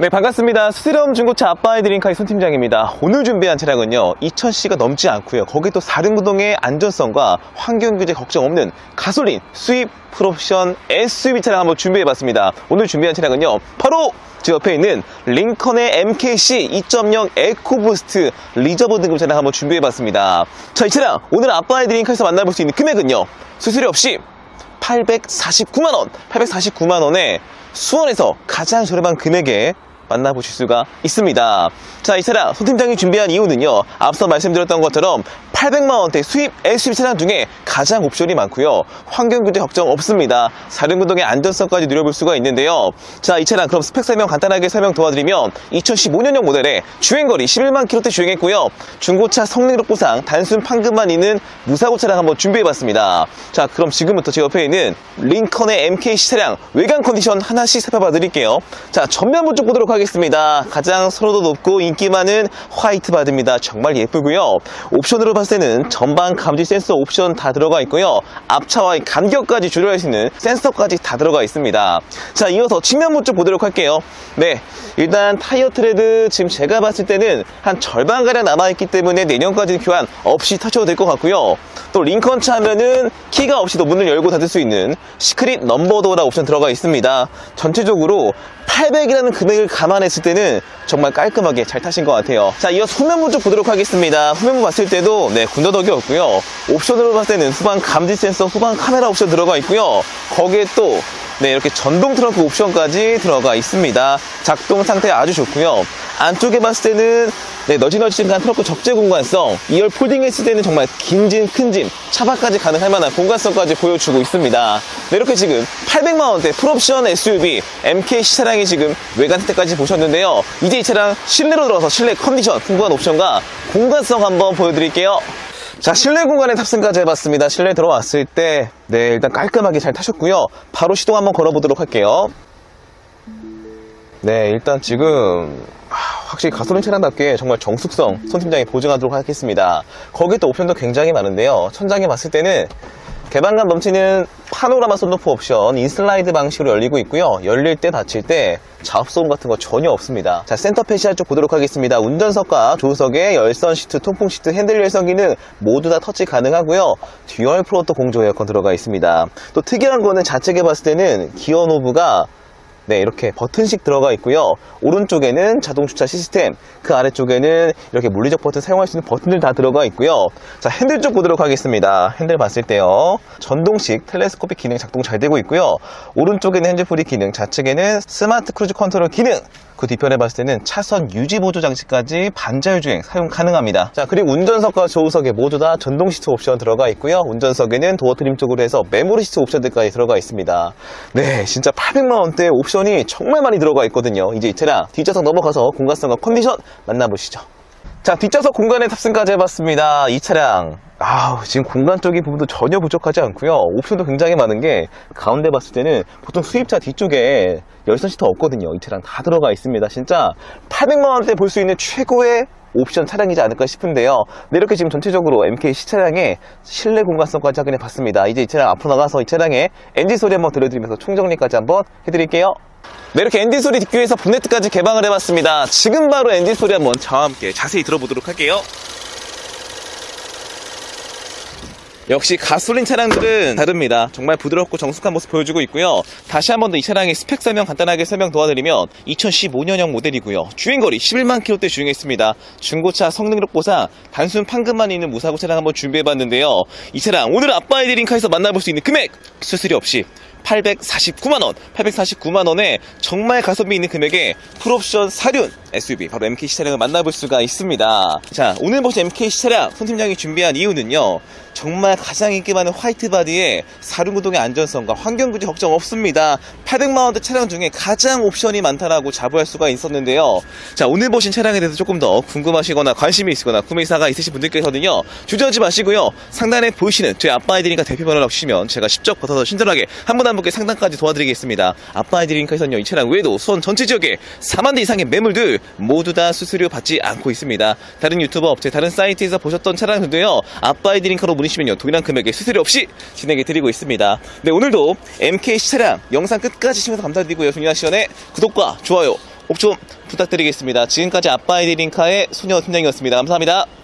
네, 반갑습니다. 수스럼 중고차 아빠의 드림카의 손팀장입니다. 오늘 준비한 차량은요, 2000cc가 넘지 않고요. 거기 또 사륜구동의 안전성과 환경규제 걱정 없는 가솔린 수입 풀옵션 SUV 차량 한번 준비해봤습니다. 오늘 준비한 차량은요, 바로 제 옆에 있는 링컨의 MKC 2.0 에코부스트 리저브 등급 차량 한번 준비해봤습니다. 자, 이 차량 오늘 아빠의 드림카에서 만나볼 수 있는 금액은요, 수수료 없이 849만원, 849만원에 수원에서 가장 저렴한 금액에 만나보실 수가 있습니다. 자, 이 차량 손 팀장이 준비한 이유는요. 앞서 말씀드렸던 것처럼 800만 원대 수입 SUV 차량 중에 가장 옵션이 많고요. 환경 규제 걱정 없습니다. 사륜구동의 안전성까지 누려볼 수가 있는데요. 자, 이 차량 그럼 스펙 설명 간단하게 설명 도와드리면 2015년형 모델에 주행거리 11만 킬로대 주행했고요. 중고차 성능력 보상 단순 판금만 있는 무사고 차량 한번 준비해봤습니다. 자, 그럼 지금부터 제 옆에 있는 링컨의 MKC 차량 외관 컨디션 하나씩 살펴봐 드릴게요. 자, 전면부 쪽 보도록 하겠습니다. 가장 선호도 높고 인기 많은 화이트 바드입니다. 정말 예쁘고요. 옵션으로 봤을 때는 전방 감지 센서 옵션 다 들어가 있고요. 앞차와의 간격까지 조절할 수 있는 센서까지 다 들어가 있습니다. 자, 이어서 측면부 쪽 보도록 할게요. 네, 일단 타이어 트레드 지금 제가 봤을 때는 한 절반가량 남아있기 때문에 내년까지는 교환 없이 타셔도 될 것 같고요. 또 링컨 차면은 키가 없이도 문을 열고 닫을 수 있는 시크릿 넘버도어라 옵션 들어가 있습니다. 전체적으로 800이라는 금액을 감안했을 때는 정말 깔끔하게 잘 타신 것 같아요. 자, 이어서 후면부 쪽 보도록 하겠습니다. 후면부 봤을 때도 네, 군더더기 없고요. 옵션으로 봤을 때는 후방 감지 센서, 후방 카메라 옵션 들어가 있고요. 거기에 또 네, 이렇게 전동 트렁크 옵션까지 들어가 있습니다. 작동 상태 아주 좋고요. 안쪽에 봤을 때는 네, 너지너지한 트렁크 적재 공간성, 2열 폴딩 했을 때는 정말 긴 짐, 큰 짐, 차박까지 가능할 만한 공간성까지 보여주고 있습니다. 네, 이렇게 지금 800만원대 풀옵션 SUV MKC 차량이 지금 외관 상태까지 보셨는데요. 이제 이 차량 실내로 들어서 실내 컨디션, 풍부한 옵션과 공간성 한번 보여드릴게요. 자, 실내 공간에 탑승까지 해봤습니다. 실내 들어왔을 때, 네, 일단 깔끔하게 잘 타셨고요. 바로 시동 한번 걸어보도록 할게요. 네, 일단 지금, 아, 확실히 가솔린 차량답게 정말 정숙성 손 팀장이 보증하도록 하겠습니다. 거기에 또 옵션도 굉장히 많은데요. 천장에 봤을 때는 개방감 넘치는 파노라마 썬루프 옵션 인슬라이드 방식으로 열리고 있고요. 열릴 때 닫힐 때 자업소음 같은 거 전혀 없습니다. 자 센터 페시아 쪽 보도록 하겠습니다. 운전석과 조석에 열선 시트, 통풍 시트, 핸들 열선 기능 모두 다 터치 가능하고요. 듀얼 프로토 공조 에어컨 들어가 있습니다. 또 특이한 거는 좌측에 봤을 때는 기어 노브가 네, 이렇게 버튼식 들어가 있고요. 오른쪽에는 자동 주차 시스템, 그 아래쪽에는 이렇게 물리적 버튼 사용할 수 있는 버튼들 다 들어가 있고요. 자, 핸들 쪽 보도록 하겠습니다. 핸들 봤을 때요. 전동식 텔레스코픽 기능 작동 잘 되고 있고요. 오른쪽에는 핸즈프리 기능, 좌측에는 스마트 크루즈 컨트롤 기능, 그 뒤편에 봤을 때는 차선 유지 보조 장치까지 반자율 주행 사용 가능합니다. 자, 그리고 운전석과 조우석에 모두 다 전동 시트 옵션 들어가 있고요. 운전석에는 도어 트림 쪽으로 해서 메모리 시트 옵션들까지 들어가 있습니다. 네, 진짜 800만 원대 옵션이 정말 많이 들어가 있거든요. 이제 이 차량 뒷좌석 넘어가서 공간성과 컨디션 만나보시죠. 자, 뒷좌석 공간에 탑승까지 해봤습니다. 이 차량. 아우, 지금 공간적인 부분도 전혀 부족하지 않고요. 옵션도 굉장히 많은 게 가운데 봤을 때는 보통 수입차 뒤쪽에 열선 시트 없거든요. 이 차량 다 들어가 있습니다. 진짜 800만 원대 볼 수 있는 최고의 옵션 차량이지 않을까 싶은데요. 네, 이렇게 지금 전체적으로 MKC 차량의 실내 공간성까지 확인해 봤습니다. 이제 이 차량 앞으로 나가서 이 차량의 엔진 소리 한번 들려드리면서 총정리까지 한번 해드릴게요. 네, 이렇게 엔진 소리 뒷귀에서 본네트까지 개방을 해봤습니다. 지금 바로 엔진 소리 한번 저와 함께 자세히 들어보도록 할게요. 역시 가솔린 차량들은 다릅니다. 정말 부드럽고 정숙한 모습 보여주고 있고요. 다시 한 번 더 이 차량의 스펙 설명 간단하게 설명 도와드리면 2015년형 모델이고요. 주행거리 11만 킬로대 주행했습니다. 중고차 성능력 보상 단순 판금만 있는 무사고 차량 한번 준비해봤는데요. 이 차량 오늘 아빠의 드링카에서 만나볼 수 있는 금액 수수료 없이 849만원, 849만원에 정말 가성비 있는 금액에 풀옵션 사륜 SUV, 바로 MKC 차량을 만나볼 수가 있습니다. 자, 오늘 보신 MKC 차량, 손 팀장이 준비한 이유는요, 정말 가장 인기 많은 화이트 바디에 사륜구동의 안전성과 환경구제 걱정 없습니다. 800만원대 차량 중에 가장 옵션이 많다라고 자부할 수가 있었는데요. 자, 오늘 보신 차량에 대해서 조금 더 궁금하시거나 관심이 있으거나 구매 의사가 있으신 분들께서는요, 주저하지 마시고요, 상단에 보이시는 제 아빠 아이드링카 대표번호를 주시면 제가 직접 받아서 친절하게 한 분 한 분께 상담까지 도와드리겠습니다. 아빠 아이드링카에서는요, 이 차량 외에도 수원 전체 지역에 4만 대 이상의 매물들 모두 다 수수료 받지 않고 있습니다. 다른 유튜버 업체, 다른 사이트에서 보셨던 차량들도요, 아빠이드링카로 문의시면요, 동일한 금액에 수수료 없이 진행해 드리고 있습니다. 네, 오늘도 MKC 차량 영상 끝까지 시청해서 감사드리고요. 중요한 시간에 구독과 좋아요 꼭 좀 부탁드리겠습니다. 지금까지 아빠이드링카의 소녀 팀장이었습니다. 감사합니다.